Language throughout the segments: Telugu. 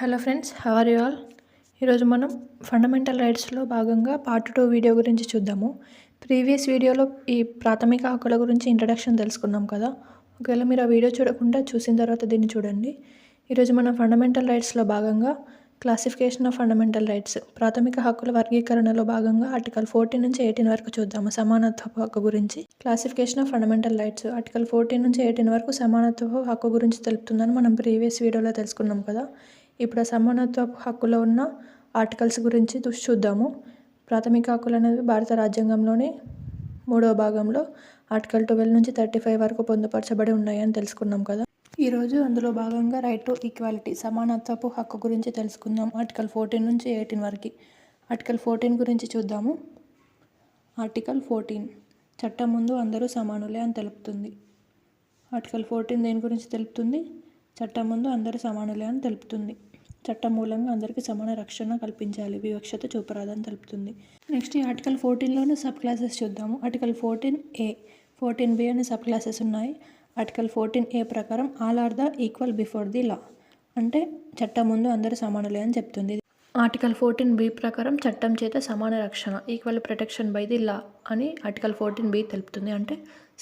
Hello friends how are you all ఈరోజు మనం ఫండమెంటల్ రైట్స్లో భాగంగా పార్ట్ టూ వీడియో గురించి చూద్దాము. ప్రీవియస్ వీడియోలో ఈ ప్రాథమిక హక్కుల గురించి ఇంట్రడక్షన్ తెలుసుకున్నాం కదా. ఒకవేళ మీరు ఆ వీడియో చూడకుండా చూసిన తర్వాత దీన్ని చూడండి. ఈరోజు మనం ఫండమెంటల్ రైట్స్లో భాగంగా క్లాసిఫికేషన్ ఆఫ్ ఫండమెంటల్ రైట్స్ ప్రాథమిక హక్కుల వర్గీకరణలో భాగంగా ఆర్టికల్ ఫోర్టీన్ నుంచి ఎయిటీన్ వరకు చూద్దాము సమానత్వపు హక్కు గురించి. Classification of fundamental rights article fourteen నుంచి ఎయిటీన్ వరకు సమానత్వపు హక్కు గురించి తెలుపుతుందని మనం ప్రీవియస్ వీడియోలో తెలుసుకున్నాం కదా. ఇప్పుడు సమానత్వ సమానత్వపు హక్కులో ఉన్న ఆర్టికల్స్ గురించి చూద్దాము. ప్రాథమిక హక్కులు అనేవి భారత రాజ్యాంగంలోని మూడవ భాగంలో ఆర్టికల్ ట్వెల్వ్ నుంచి థర్టీ ఫైవ్ వరకు పొందుపరచబడి ఉన్నాయని తెలుసుకున్నాం కదా. ఈరోజు అందులో భాగంగా రైట్ టు ఈక్వాలిటీ సమానత్వపు హక్కు గురించి తెలుసుకుందాం. ఆర్టికల్ ఫోర్టీన్ నుంచి ఎయిటీన్ వరకు. ఆర్టికల్ ఫోర్టీన్ గురించి చూద్దాము. ఆర్టికల్ ఫోర్టీన్ చట్టం ముందు అందరూ సమానులే అని తెలుపుతుంది. ఆర్టికల్ ఫోర్టీన్ దేని గురించి తెలుపుతుంది? చట్టం ముందు అందరూ సమానులే అని తెలుపుతుంది. చట్టం మూలంగా అందరికీ సమాన రక్షణ కల్పించాలి. వివక్షత చూపరాదని తెలుపుతుంది. నెక్స్ట్ ఈ ఆర్టికల్ ఫోర్టీన్లోనే సబ్ క్లాసెస్ చూద్దాము. Article fourteen A fourteen B అనే సబ్ క్లాసెస్ ఉన్నాయి. ఆర్టికల్ ఫోర్టీన్ ఏ ప్రకారం all are the equal before the law. అంటే చట్టం ముందు అందరూ సమానులే అని చెప్తుంది. ఆర్టికల్ ఫోర్టీన్ బి ప్రకారం చట్టం చేత సమాన రక్షణ equal protection by the law అని ఆర్టికల్ ఫోర్టీన్ బి తెలుపుతుంది. అంటే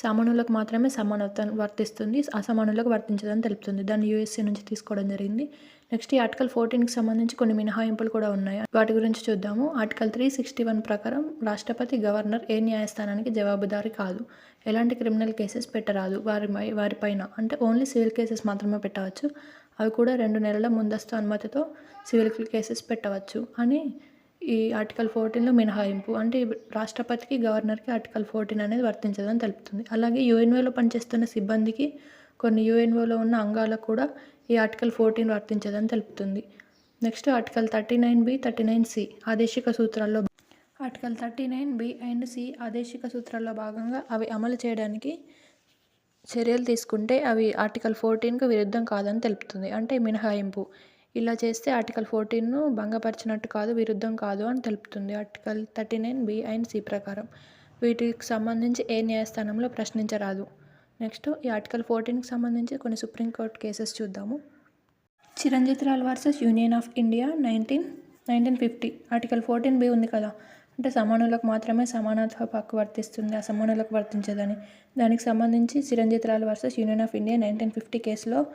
సమానులకు మాత్రమే సమానత్వం వర్తిస్తుంది అసమానులకు వర్తించదని తెలుపుతుంది. దాన్ని యూఎస్సీ నుంచి తీసుకోవడం జరిగింది. నెక్స్ట్ ఈ ఆర్టికల్ ఫోర్టీన్కి సంబంధించి కొన్ని మినహాయింపులు కూడా ఉన్నాయి. వాటి గురించి చూద్దాము. ఆర్టికల్ త్రీ సిక్స్టీ వన్ ప్రకారం రాష్ట్రపతి గవర్నర్ ఏ న్యాయస్థానానికి జవాబుదారి కాదు. ఎలాంటి క్రిమినల్ కేసెస్ పెట్టరాదు. వారి వారిపైన అంటే ఓన్లీ సివిల్ కేసెస్ మాత్రమే పెట్టవచ్చు. అవి కూడా రెండు నెలల ముందస్తు అనుమతితో సివిల్ కేసెస్ పెట్టవచ్చు అని ఈ ఆర్టికల్ ఫోర్టీన్లో మినహాయింపు అంటే రాష్ట్రపతికి గవర్నర్కి ఆర్టికల్ ఫోర్టీన్ అనేది వర్తించదని తెలుపుతుంది. అలాగే యుఎన్ఓలో పనిచేస్తున్న సిబ్బందికి కొన్ని యుఎన్ఓలో ఉన్న అంగాలకు కూడా ఈ ఆర్టికల్ ఫోర్టీన్ వర్తించదని తెలుపుతుంది. Next article thirty nine B thirty nine C ఆదేశిక సూత్రాల్లో article thirty nine B and C ఆదేశిక సూత్రాల్లో భాగంగా అవి అమలు చేయడానికి చర్యలు తీసుకుంటే అవి ఆర్టికల్ ఫోర్టీన్కు విరుద్ధం కాదని తెలుపుతుంది. అంటే మినహాయింపు. ఇలా చేస్తే ఆర్టికల్ ఫోర్టీన్ను భంగపరిచినట్టు కాదు విరుద్ధం కాదు అని తెలుపుతుంది. Article thirty nine B and C ప్రకారం వీటికి సంబంధించి ఏ న్యాయస్థానంలో ప్రశ్నించరాదు. నెక్స్ట్ ఈ ఆర్టికల్ ఫోర్టీన్కి సంబంధించి కొన్ని సుప్రీంకోర్టు కేసెస్ చూద్దాము. Chiranjit Lal versus union of India nineteen nineteen fifty. Article fourteen B ఉంది కదా? అంటే సమానులకు మాత్రమే సమానత్వ హక్కు వర్తిస్తుంది అసమానులకు వర్తించదని. దానికి సంబంధించి Chiranjit Lal versus union of India nineteen fifty కేసులో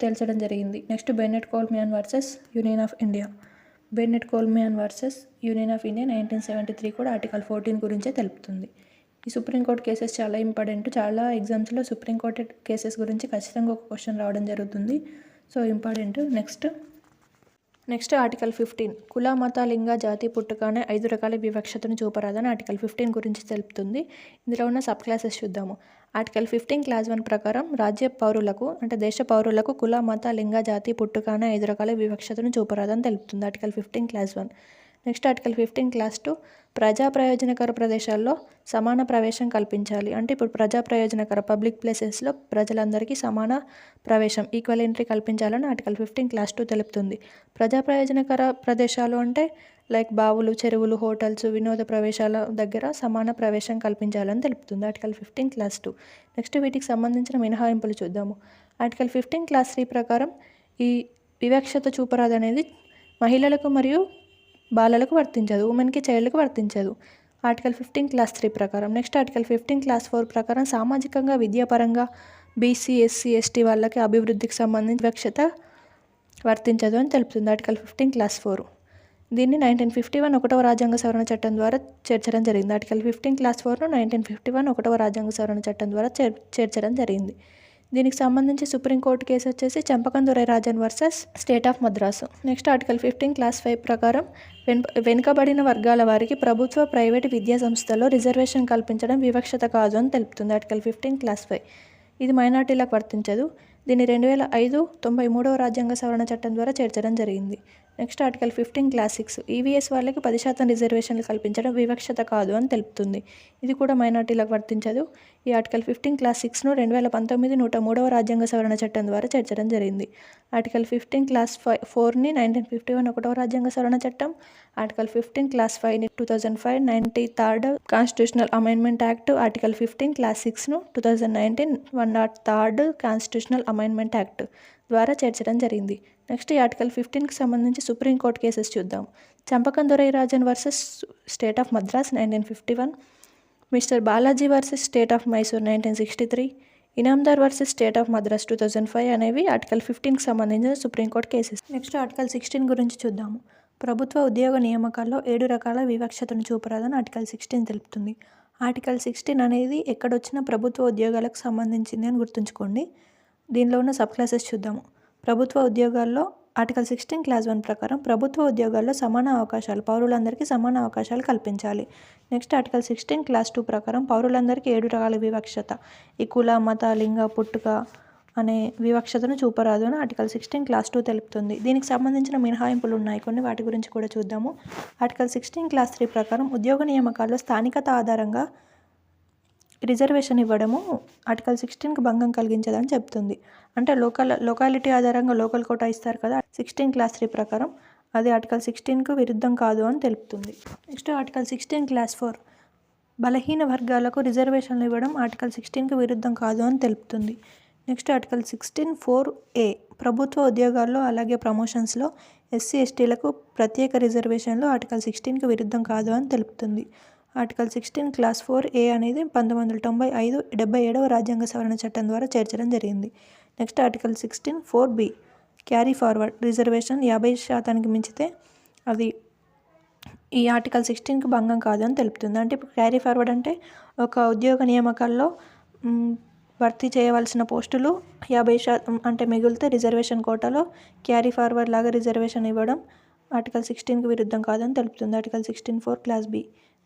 తేల్చడం జరిగింది. Next Bennett Coleman versus union of India. Bennett Coleman versus union of India nineteen seventy three కూడా ఆర్టికల్ ఫోర్టీన్ గురించే తెలుపుతుంది. ఈ సుప్రీంకోర్టు కేసెస్ చాలా ఇంపార్టెంట్. చాలా ఎగ్జామ్స్లో సుప్రీంకోర్టు కేసెస్ గురించి ఖచ్చితంగా ఒక క్వశ్చన్ రావడం జరుగుతుంది. So important. Next. Next article fifteen. కుల మత లింగ జాతి పుట్టుకనే ఐదు రకాల వివక్షతను చూపరాదని ఆర్టికల్ ఫిఫ్టీన్ గురించి తెలుపుతుంది. ఇందులో ఉన్న సబ్ క్లాసెస్ చూద్దాము. ఆర్టికల్ ఫిఫ్టీన్ క్లాస్ వన్ ప్రకారం రాజ్య పౌరులకు అంటే దేశ పౌరులకు కుల మత లింగ జాతి పుట్టుకనే ఐదు రకాల వివక్షతను చూపరాదని తెలుపుతుంది article fifteen clause one. Next article fifteen clause two ప్రజా ప్రయోజనకర ప్రదేశాల్లో సమాన ప్రవేశం కల్పించాలి. అంటే ఇప్పుడు ప్రజా ప్రయోజనకర పబ్లిక్ ప్లేసెస్లో ప్రజలందరికీ సమాన ప్రవేశం ఈక్వల్ ఎంట్రీ కల్పించాలని ఆర్టికల్ ఫిఫ్టీన్ క్లాస్ టూ తెలుపుతుంది. ప్రజా ప్రయోజనకర ప్రదేశాలు అంటే లైక్ బావులు చెరువులు హోటల్స్ వినోద ప్రవేశాల దగ్గర సమాన ప్రవేశం కల్పించాలని తెలుపుతుంది article fifteen clause two. Next వీటికి సంబంధించిన మినహాయింపులు చూద్దాము. ఆర్టికల్ ఫిఫ్టీన్ క్లాస్ త్రీ ప్రకారం ఈ వివక్షత చూపరాదు అనేది మహిళలకు మరియు బాలలకు వర్తించదు ఉమెన్కి చైల్డ్కి వర్తించదు. ఆర్టికల్ ఫిఫ్టీన్ క్లాస్ త్రీ ప్రకారం. Next article fifteen clause four ప్రకారం సామాజికంగా విద్యాపరంగా బీసీ ఎస్సీ ఎస్టీ వాళ్ళకి అభివృద్ధికి సంబంధించి వివక్షత వర్తించదు అని తెలుపుతుంది. ఆర్టికల్ ఫిఫ్టీన్ క్లాస్ ఫోర్ దీన్ని నైన్టీన్ ఫిఫ్టీ వన్ ఒకటవ రాజ్యాంగ సవరణ చట్టం ద్వారా చేర్చడం జరిగింది. ఆర్టికల్ ఫిఫ్టీన్ క్లాస్ ఫోర్ను నైన్టీన్ ఫిఫ్టీ వన్ ఒకటవ రాజ్యాంగ సవరణ చట్టం ద్వారా చేర్ చేర్చడం జరిగింది. దీనికి సంబంధించి సుప్రీంకోర్టు కేసు వచ్చేసి Champakam Rajan versus state of Madras. Next article fifteen clause five ప్రకారం వెనుకబడిన వర్గాల వారికి ప్రభుత్వ ప్రైవేటు విద్యా సంస్థల్లో రిజర్వేషన్ కల్పించడం వివక్షత కాదు అని తెలుపుతుంది ఆర్టికల్ ఫిఫ్టీన్ క్లాస్ ఫైవ్. ఇది మైనార్టీలకు వర్తించదు. దీన్ని రెండు వేల ఐదు తొంభై మూడవ రాజ్యాంగ సవరణ చట్టం ద్వారా చేర్చడం జరిగింది. Next article fifteen clause six EVS వాళ్ళకి పది శాతం రిజర్వేషన్లు కల్పించడం వివక్షత కాదు అని తెలుపుతుంది. ఇది కూడా మైనార్టీలకు వర్తించదు. ఈ ఆర్టికల్ ఫిఫ్టీన్ క్లాస్ సిక్స్ను రెండు వేల పంతొమ్మిది నూట మూడవ రాజ్యాంగ సవరణ చట్టం ద్వారా చేర్చడం జరిగింది. ఆర్టికల్ ఫిఫ్టీన్ క్లాస్ ఫైవ్ ఫోర్ని నైన్టీన్ ఫిఫ్టీ వన్ ఒకటవ రాజ్యాంగ సవరణ చట్టం article fifteen clause ఫైవ్ని two thousand five ninety third constitutional amendment act article fifteen clause సిక్స్ను two thousand nineteen one not third constitutional amendment act ద్వారా చేర్చడం జరిగింది. నెక్స్ట్ ఈ ఆర్టికల్ ఫిఫ్టీన్కి సంబంధించి సుప్రీంకోర్టు కేసెస్ చూద్దాం. Champakam Rajan versus state of Madras nineteen fifty one mister Balaji versus state of Mysore nineteen sixty three Inamdar versus state of Madras two thousand five అనేవి ఆర్టికల్ ఫిఫ్టీన్కి సంబంధించిన supreme court cases. Next article sixteen గురించి చూద్దాము. ప్రభుత్వ ఉద్యోగ నియామకాల్లో ఏడు రకాల వివక్షతను చూపరాదని ఆర్టికల్ సిక్స్టీన్ తెలుపుతుంది. ఆర్టికల్ సిక్స్టీన్ అనేది ఎక్కడొచ్చిన ప్రభుత్వ ఉద్యోగాలకు సంబంధించింది అని గుర్తుంచుకోండి. దీనిలో ఉన్న సబ్ క్లాసెస్ చూద్దాము. ప్రభుత్వ ఉద్యోగాల్లో ఆర్టికల్ సిక్స్టీన్ క్లాస్ వన్ ప్రకారం ప్రభుత్వ ఉద్యోగాల్లో సమాన అవకాశాలు పౌరులందరికీ సమాన అవకాశాలు కల్పించాలి. Next article sixteen clause two ప్రకారం పౌరులందరికీ ఏడు రకాల వివక్షత. ఈ కుల మత లింగ పుట్టుక అనే వివక్షతను చూపరాదు అని ఆర్టికల్ సిక్స్టీన్ క్లాస్ టూ తెలుపుతుంది. దీనికి సంబంధించిన మినహాయింపులు ఉన్నాయి. కొన్ని వాటి గురించి కూడా చూద్దాము. ఆర్టికల్ సిక్స్టీన్ క్లాస్ త్రీ ప్రకారం ఉద్యోగ నియామకాల్లో స్థానికత ఆధారంగా రిజర్వేషన్ ఇవ్వడము ఆర్టికల్ సిక్స్టీన్కి భంగం కలిగించదని చెప్తుంది. అంటే లోకల్ లొకాలిటీ ఆధారంగా లోకల్ కోటా ఇస్తారు కదా సిక్స్టీన్ క్లాస్ త్రీ ప్రకారం అది ఆర్టికల్ సిక్స్టీన్కు విరుద్ధం కాదు అని తెలుపుతుంది. Next article sixteen clause four బలహీన వర్గాలకు రిజర్వేషన్లు ఇవ్వడం ఆర్టికల్ సిక్స్టీన్కి విరుద్ధం కాదు అని తెలుపుతుంది. Next article sixteen four A ప్రభుత్వ ఉద్యోగాల్లో అలాగే ప్రమోషన్స్లో ఎస్సీ ఎస్టీలకు ప్రత్యేక రిజర్వేషన్లు ఆర్టికల్ సిక్స్టీన్కి విరుద్ధం కాదు అని తెలుపుతుంది. Article sixteen clause four A అనేది పంతొమ్మిది వందల తొంభై ఐదు డెబ్బై ఏడవ రాజ్యాంగ సవరణ చట్టం ద్వారా చేర్చడం జరిగింది. Next article sixteen four B carry forward reservation యాభై శాతానికి మించితే అది ఈ ఆర్టికల్ సిక్స్టీన్కి భంగం కాదు అని తెలుపుతుంది. అంటే ఇప్పుడు క్యారీ ఫార్వర్డ్ అంటే ఒక ఉద్యోగ నియామకాల్లో భర్తీ చేయవలసిన పోస్టులు యాభై శాతం అంటే మిగిలితే రిజర్వేషన్ కోటాలో క్యారీ ఫార్వర్డ్ లాగా రిజర్వేషన్ ఇవ్వడం ఆర్టికల్ సిక్స్టీన్కి విరుద్ధం కాదని తెలుపుతుంది. Article sixteen four clause B.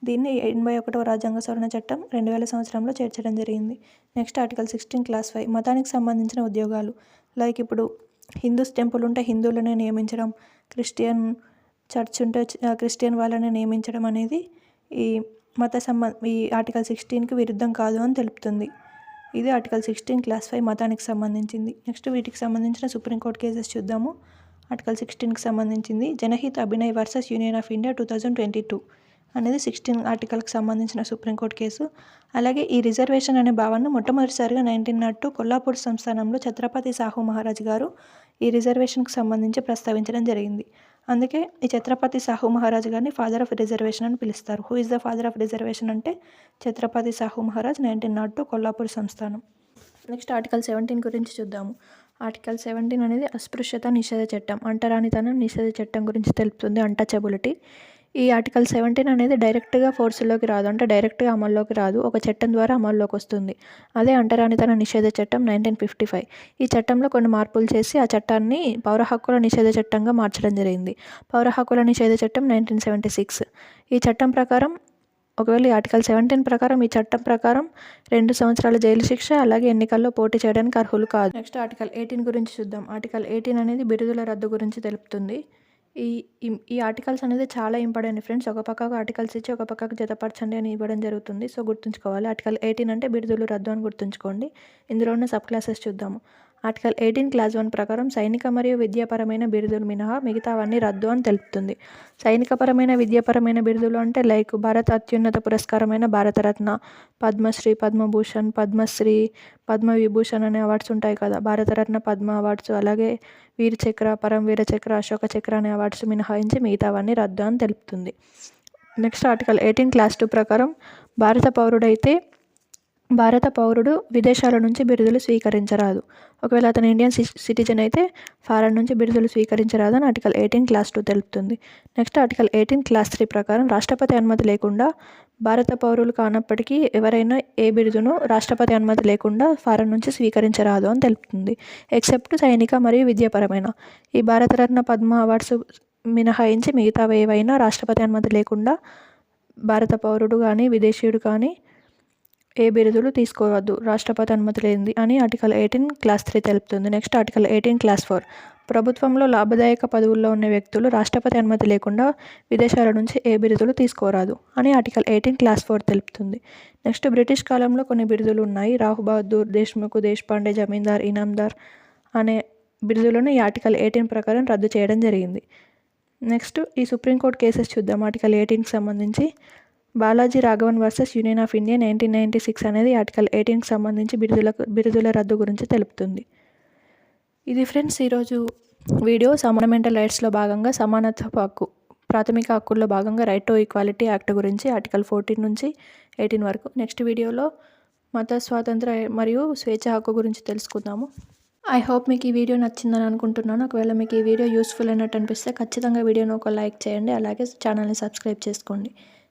దీన్ని ఎనభై ఒకటవ రాజ్యాంగ సవరణ చట్టం రెండు వేల సంవత్సరంలో చేర్చడం జరిగింది. Next article sixteen clause five. మతానికి సంబంధించిన ఉద్యోగాలు. లైక్ ఇప్పుడు హిందూస్ టెంపుల్ ఉంటే హిందువులనే నియమించడం క్రిస్టియన్ చర్చ్ ఉంటే క్రిస్టియన్ వాళ్ళని నియమించడం అనేది ఈ మత సంబ ఈ ఆర్టికల్ సిక్స్టీన్కి విరుద్ధం కాదు అని తెలుపుతుంది. ఇది ఆర్టికల్ సిక్స్టీన్ క్లాస్ ఫైవ్ మతానికి సంబంధించింది. నెక్స్ట్ వీటికి సంబంధించిన సుప్రీంకోర్టు కేసెస్ చూద్దాము. ఆర్టికల్ సిక్స్టీన్కి సంబంధించింది. Janhit Abhiyan versus union of India two thousand twenty two అనేది సిక్స్టీన్ ఆర్టికల్కి సంబంధించిన సుప్రీంకోర్టు కేసు. అలాగే ఈ రిజర్వేషన్ అనే భావనను మొట్టమొదటిసారిగా నైన్టీన్ నాట్ టూ కొల్లాపూర్ సంస్థానంలో ఛత్రపతి సాహు మహారాజ్ గారు ఈ రిజర్వేషన్కి సంబంధించి ప్రస్తావించడం జరిగింది. అందుకే ఈ ఛత్రపతి సాహు మహారాజ్ గారిని ఫాదర్ ఆఫ్ రిజర్వేషన్ అని పిలుస్తారు. Who is the father of reservation అంటే Chhatrapati Shahu Maharaj nineteen not two Kolhapur సంస్థానం. నెక్స్ట్ ఆర్టికల్ సెవెంటీన్ గురించి చూద్దాము. ఆర్టికల్ సెవెంటీన్ అనేది అస్పృశ్యత నిషేధ చట్టం అంటరానితనం నిషేధ చట్టం గురించి తెలుపుతుంది అంటచబిలిటీ. ఈ ఆర్టికల్ సెవెంటీన్ అనేది డైరెక్ట్గా ఫోర్స్లోకి రాదు అంటే డైరెక్ట్గా అమల్లోకి రాదు ఒక చట్టం ద్వారా అమల్లోకి వస్తుంది. అదే అంటరానితన నిషేధ చట్టం నైన్టీన్ ఫిఫ్టీ ఫైవ్. ఈ చట్టంలో కొన్ని మార్పులు చేసి ఆ చట్టాన్ని పౌర హక్కుల నిషేధ చట్టంగా మార్చడం జరిగింది. పౌర హక్కుల నిషేధ చట్టం నైన్టీన్ సెవెంటీ సిక్స్. ఈ చట్టం ప్రకారం ఒకవేళ ఆర్టికల్ సెవెంటీన్ ప్రకారం ఈ చట్టం ప్రకారం రెండు సంవత్సరాల జైలు శిక్ష అలాగే ఎన్నికల్లో పోటీ చేయడానికి అర్హులు కాదు. నెక్స్ట్ ఆర్టికల్ ఎయిటీన్ గురించి చూద్దాం. ఆర్టికల్ ఎయిటీన్ అనేది బిరుదుల రద్దు గురించి తెలుపుతుంది. ఈ ఈ ఆర్టికల్స్ అనేది చాలా ఇంపార్టెంట్ ఫ్రెండ్స్. ఒక పక్కకు ఆర్టికల్స్ ఇచ్చి ఒక పక్కకు జతపరచండి అని ఇవ్వడం జరుగుతుంది. సో గుర్తుంచుకోవాలి. ఆర్టికల్ ఎయిటీన్ అంటే బిరుదులు రద్దు అని గుర్తుంచుకోండి. ఇందులో ఉన్న సబ్ క్లాసెస్ చూద్దాము. ఆర్టికల్ ఎయిటీన్ క్లాస్ వన్ ప్రకారం సైనిక మరియు విద్యాపరమైన బిరుదులు మినహా మిగతావన్నీ రద్దు అని తెలుపుతుంది. సైనికపరమైన విద్యాపరమైన బిరుదులు అంటే లైక్ భారత అత్యున్నత పురస్కారమైన భారతరత్న పద్మశ్రీ పద్మభూషణ్ పద్మశ్రీ పద్మవిభూషణ్ అనే అవార్డ్స్ ఉంటాయి కదా. భారతరత్న పద్మ అవార్డ్స్ అలాగే వీర చక్ర పరం వీర చక్ర అశోక చక్ర అనే అవార్డ్స్ మినహాయించి మిగతావన్నీ రద్దు అని తెలుపుతుంది. Next article eighteen clause two ప్రకారం భారత పౌరుడైతే భారత పౌరుడు విదేశాల నుంచి బిరుదులు స్వీకరించరాదు. ఒకవేళ అతను ఇండియన్ సిటిజన్ అయితే ఫారెన్ నుంచి బిరుదులు స్వీకరించరాదని ఆర్టికల్ ఎయిటీన్ క్లాస్ టూ తెలుపుతుంది. Next article eighteen clause three ప్రకారం రాష్ట్రపతి అనుమతి లేకుండా భారత పౌరులు కానప్పటికీ ఎవరైనా ఏ బిరుదును రాష్ట్రపతి అనుమతి లేకుండా ఫారెన్ నుంచి స్వీకరించరాదు అని తెలుపుతుంది. ఎక్సెప్ట్ సైనిక మరియు విద్యాపరమైన. ఈ భారతరత్న పద్మ అవార్డ్స్ మినహాయించి మిగతా ఏవైనా రాష్ట్రపతి అనుమతి లేకుండా భారత పౌరుడు కానీ విదేశీయుడు కానీ ఏ బిరుదులు తీసుకోవద్దు. రాష్ట్రపతి అనుమతి లేనిది అని ఆర్టికల్ ఎయిటీన్ క్లాస్ త్రీ తెలుపుతుంది. Next article eighteen clause four. ప్రభుత్వంలో లాభదాయక పదవుల్లో ఉన్న వ్యక్తులు రాష్ట్రపతి అనుమతి లేకుండా విదేశాల నుంచి ఏ బిరుదులు తీసుకోరాదు అని ఆర్టికల్ ఎయిటీన్ క్లాస్ ఫోర్ తెలుపుతుంది. నెక్స్ట్ బ్రిటిష్ కాలంలో కొన్ని బిరుదులు ఉన్నాయి. రాహు బహదూర్ దేశ్ముఖ్ దేశ్పాండే జమీందార్ ఇనామ్దార్ అనే బిరుదులను ఈ ఆర్టికల్ ఎయిటీన్ ప్రకారం రద్దు చేయడం జరిగింది. నెక్స్ట్ ఈ సుప్రీంకోర్టు కేసెస్ చూద్దాం. ఆర్టికల్ ఎయిటీన్కి సంబంధించి Balaji Raghavan versus union of India nineteen ninety six అనేది ఆర్టికల్ ఎయిటీన్కి సంబంధించి బిరుదులకు బిరుదుల రద్దు గురించి తెలుపుతుంది. ఇది ఫ్రెండ్స్ ఈరోజు వీడియో ఫండమెంటల్ రైట్స్లో భాగంగా సమానత్వపు హక్కు ప్రాథమిక హక్కుల్లో భాగంగా రైట్ టు ఈక్వాలిటీ యాక్ట్ గురించి ఆర్టికల్ ఫోర్టీన్ నుంచి ఎయిటీన్ వరకు. నెక్స్ట్ వీడియోలో మత స్వాతంత్ర మరియు స్వేచ్ఛ హక్కు గురించి తెలుసుకుందాము. ఐ హోప్ మీకు ఈ వీడియో నచ్చిందని అనుకుంటున్నాను. ఒకవేళ మీకు ఈ వీడియో యూస్ఫుల్ అయినట్టు అనిపిస్తే ఖచ్చితంగా వీడియోను ఒక లైక్ చేయండి. అలాగే ఛానల్ని సబ్స్క్రైబ్ చేసుకోండి.